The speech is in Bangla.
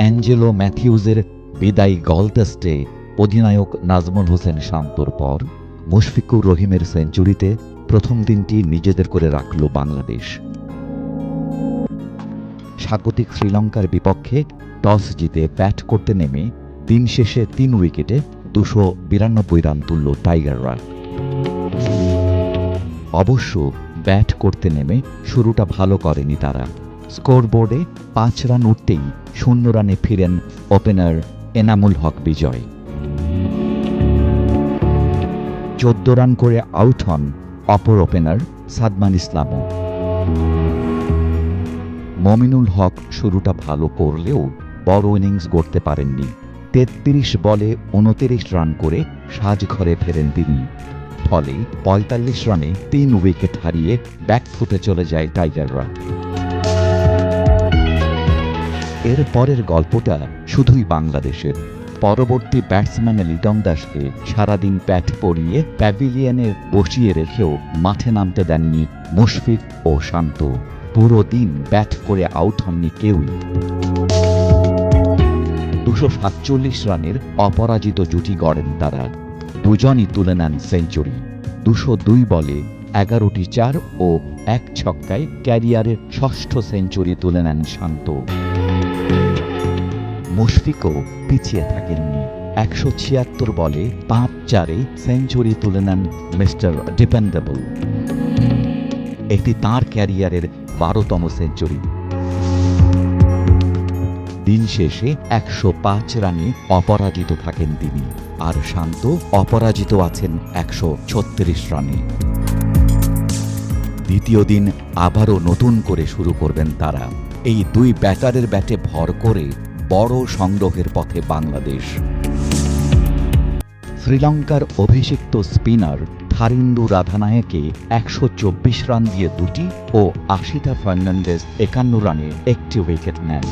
অ্যাঞ্জেলো ম্যাথিউজের বিদায়ী গল টেস্টে অধিনায়ক নাজমুল হোসেন শান্তর পর মুশফিকুর রহিমের সেঞ্চুরিতে প্রথম দিনটি নিজেদের করে রাখল বাংলাদেশ। স্বাগতিক শ্রীলঙ্কার বিপক্ষে টস জিতে ব্যাট করতে নেমে দিন শেষে তিন উইকেটে দুশো বিরানব্বই রান তুলল টাইগাররা অবশ্য ব্যাট করতে নেমে শুরুটা ভালো করেনি তারা। স্কোরবোর্ডে পাঁচ রান উঠতেই শূন্য রানে ফিরেন ওপেনার এনামুল হক বিজয়। চোদ্দ রান করে আউট হন অপর ওপেনার সাদমান ইসলামও মমিনুল হক শুরুটা ভালো করলেও বড় ইনিংস গড়তে পারেননি। তেত্রিশ বলে উনতিরিশ রান করে সাজঘরে ফেরেন তিনি। ফলে পঁয়তাল্লিশ রানে তিন উইকেট হারিয়ে ব্যাকফুটে চলে যায় টাইগাররা। এর পরের গল্পটা শুধুই বাংলাদেশের। পরবর্তী ব্যাটসম্যান লিটন দাসকে সারাদিন প্যাট পরিয়ে প্যাভিলিয়নে বসিয়ে রেখেও মাঠে নামতে দেননি মুশফিক ও শান্ত। পুরো দিন ব্যাট করে আউট হননি কেউই। দুশো সাতচল্লিশ রানের অপরাজিত জুটি গড়েন তারা। দুজনই তুলে নেন সেঞ্চুরি। দুশো দুই বলে এগারোটি চার ও এক ছক্কায় ক্যারিয়ারের ষষ্ঠ সেঞ্চুরি তুলে নেন শান্ত। মুশফিকও পিছিয়ে থাকেননি। একশো ছিয়াত্তর বলে পাঁচ চারে সেঞ্চুরি তুলে নেন মিস্টার ডিপেন্ডেবল। এটি তার ক্যারিয়ারের বারোতম সেঞ্চুরি। দিন শেষে একশো পাঁচ রানে অপরাজিত থাকেন তিনি। আর শান্ত অপরাজিত আছেন একশো ছত্রিশ রানে। দ্বিতীয় দিন আবারও নতুন করে শুরু করবেন তারা। এই দুই ব্যাটারের ব্যাটে ভর করে বড় সংগ্রহের পথে বাংলাদেশ। শ্রীলঙ্কার অভিষিক্ত স্পিনার থারিন্দু রাধানায়কে একশো চব্বিশ রান দিয়ে দুটি ও আশিতা ফার্নান্ডেজ একান্ন রানে একটি উইকেট নেন।